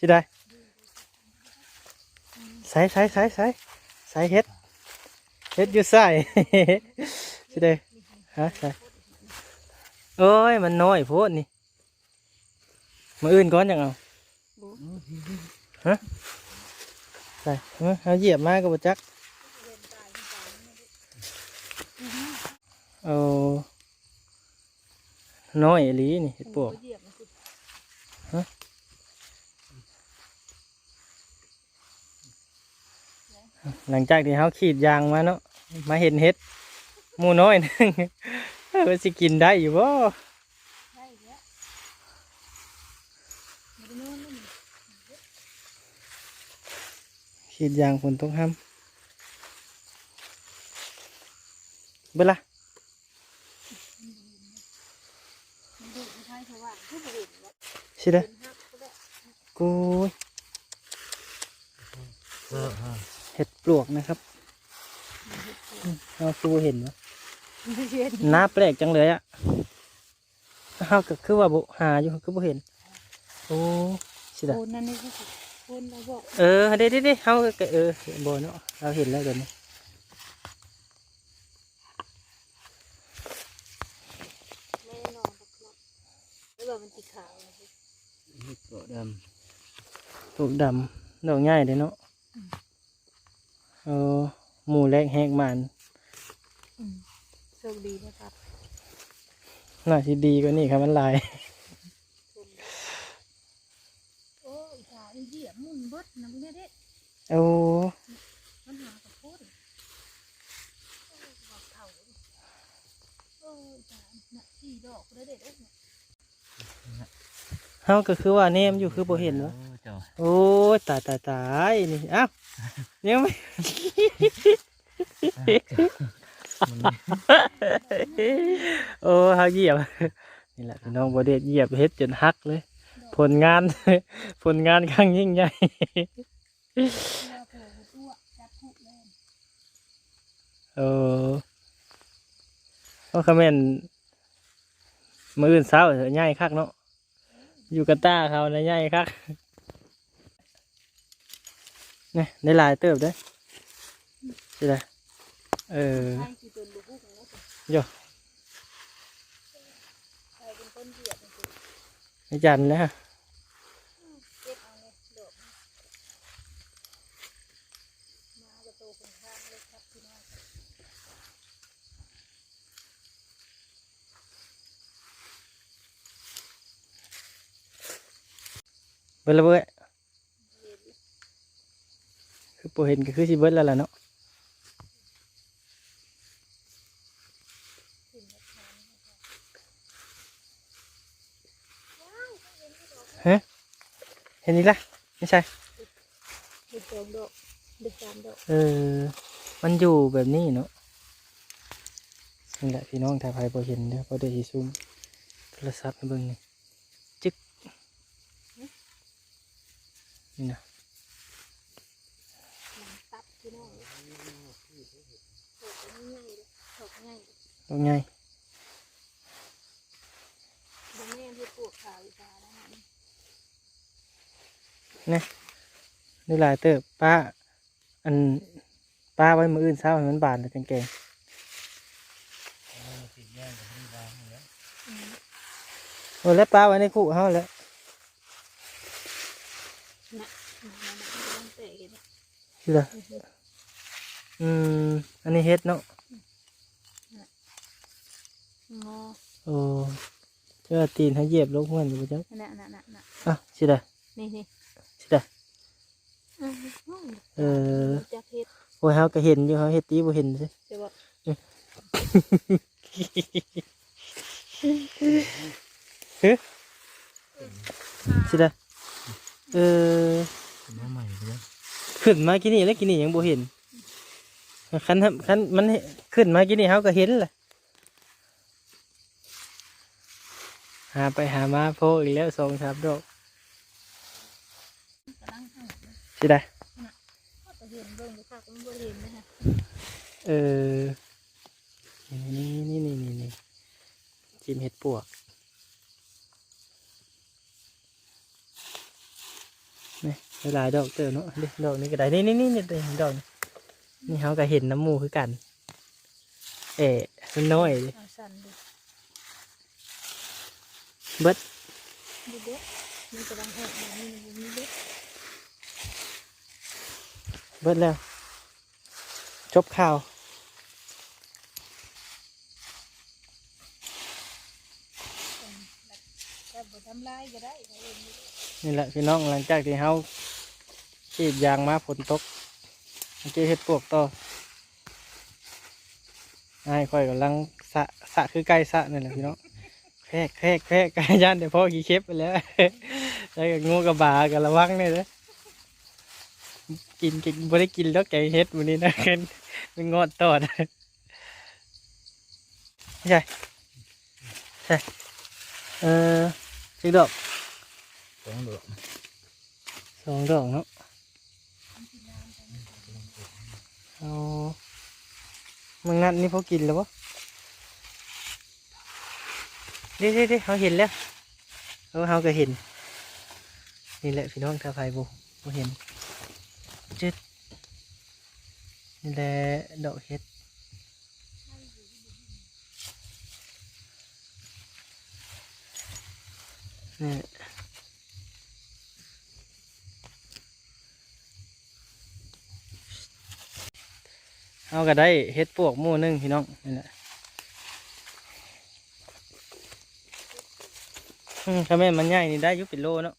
สิได้ใส่ใส่ใส่ใส่ใส่เฮ็ดเฮ็ดอยู่ใส่สิได้ฮะใส่โอ้ยมันน้อยโพดนี่มาอื่นก่อนจังเอาฮะใส่เอาเหยียบมาก็บ่จักเอาน้อยลีนี่เฮ็ดปวกเหยียบมันสิ หลังจากที่เขาขีดยางมาเนาะมาเห็นเห็ดมูน้อยนึงเออสิกินได้อยู่บ่ใช่แล้วะขีดยางฝนตกห้ำเบดละมันดูไม่ใช่เว่าคือบ่เห็นแล้วสิไห็นฮักก็ได้ กูยเห็ดปลวกนะครับอืมเราคือบ่เห็นวะไม่เห็นหน้าแปลกจังเลยอะเฮาก็คือว่าบ่หาอยู่คือบ่เห็น โอ้สิได้โคนนั่นนี่ก็คือโคนเราบอกเออเด็ดเด็ดเฮาก็เออบ่เนาะเราเห็นแล้วเดี๋ยวนี้แม่นอนกับครับแล้วว่ามันสีขาวเลยสิปลวกดำปลวกดำดอกง่ายเลยเนาะ เออหมูแรกแหกมันอืมโชคดีนะครับน่าสิดีกว่านี่ครับมันลายชมโอ้ยขาอีเหยียบมุ่นเบิดนะพวกเนี้ยเด็ดโอ้มันหากับโคตรโอ้ยบอกเข่าโอ้ยขาน่ะสี่ดอกเลยเด็ดเอ้ยเนี่ยเฮาก็คือว่าเนมอยู่คือบ่เห็นวะเจ้า โอ้ยตายตายตายนี่อ้าวยังไม่ โอ้เฮาเหยียบนี่แหละพี่น้องบ่ได้เหยียบเฮ็ดจนหักเลย ผลงาน ผลงานครั้งยิ่งใหญ่เอโผล่ตัวจับทุกเลยเออเพราะคอมเมนมืออื่นเช้าเถอะง่ายคักเนาะอยู่กับตาเขาในะง่ายคัก นี่ได้ลายเติบได้อใช่ไหมเออเราโย่ไม่จันแล้วเก็บเอาเลยดอกมากับโตคนข้างเบพี่น้อง เบิดและเบ้ย เย็น คือปเห็นก็คือสิเบิดแล้วล่ะเนาะถึงจะทานฮะเห็นนี่ละไม่ใช่เด็กสองดอกเด็กสามดอกเออ มันอยู่แบบนี้เนาะนี่แหละพี่น้องถ้าใครพอเห็นเด้อพอได้สิซูมโทรศัพท์ให้เบิ่งนี่จึ๊กนี่นะ หนังตับพี่น้องดอกง่ายเลยดอกง่าย ตรงไงบางแม่ที่ปวดขาวอีกาแล้วนะนี่หลายเติบป้าอันป้าไว้มืออื่นเช้าให้มันบานเลยจังแกงโอ้แล้วป้าไว้ในคู่เฮาแล้วนะนะต้องเตะกันคืออืมอันนี้เฮ็ดเนาะ งอโอ้เจ้าตีนให้เหยียบลงเหมือนอยู่จังน่ะน่ะน่ะน่ะอะสิได้นี่นี่สิได้เออจะเฮ็ดโอ้ยเฮาก็เห็นอยู่เฮาเฮ็ดตีบ่เห็นซิจะบอกสิได้เออน้ำใหม่เลยขึ้นมากินนี่แล้วกินนี่ยังบ่เห็นคันทำคันมันเห็นขึ้นมากินนี่เฮาก็เห็นแหละ หาไปหามาโพอีกแล้วสองสามดอกทำสิได้ก็เห็นเบิ่งค่ะก็ไห็นนะฮะเออ นี่นี่นี่นี่นี่จิ้มเห็ดปวกได้หลายดอกเจอเนาะดอกนี้ก็ได้ นี่นี่นี่นี่ดอกนี่เขาก็เห็นน้ำมูคือกัน เอ๊ะมันน้อยดิ เบิดเบิดแล้ว จบข่าวนี่แหละพี่น้องหลังจากที่เขาขีดยางมาฝนตกเมื่อกี้เฮ็ดปวกต่อไอ้ค่อยกำลังสะสะคือใกล้สะนี่แหละพี่น้อง แพรกแพรกแพรกกายยันเดี๋ยวพ่อขี่เคปไปแล้วแล้วก็งูกับบากับระวังเนี่ยนะกินกินไม่ได้กินแล้วแกงเฮ็ดวันนี้นะเป็นเป็นงอดตอดไม่ใช่ใช่เออสิดอกสองดอกสองดอกเนาะเอามึงนัดนี่พอกินแล้วปะ เด้เด้เด้เขาเห็นแล้วเออเขาก็เห็น นี่แหละพี่น้องถ้าไฟบุบุเห็นจึดนี่แหละดอกเห็ดนี่เอาก็ได้เห็ดปวกหมู่หนึงพี่น้องนี่แหละอืม ถ้าแม่นมันใหญ่นี่ได้อยุเป็นโลเนาะ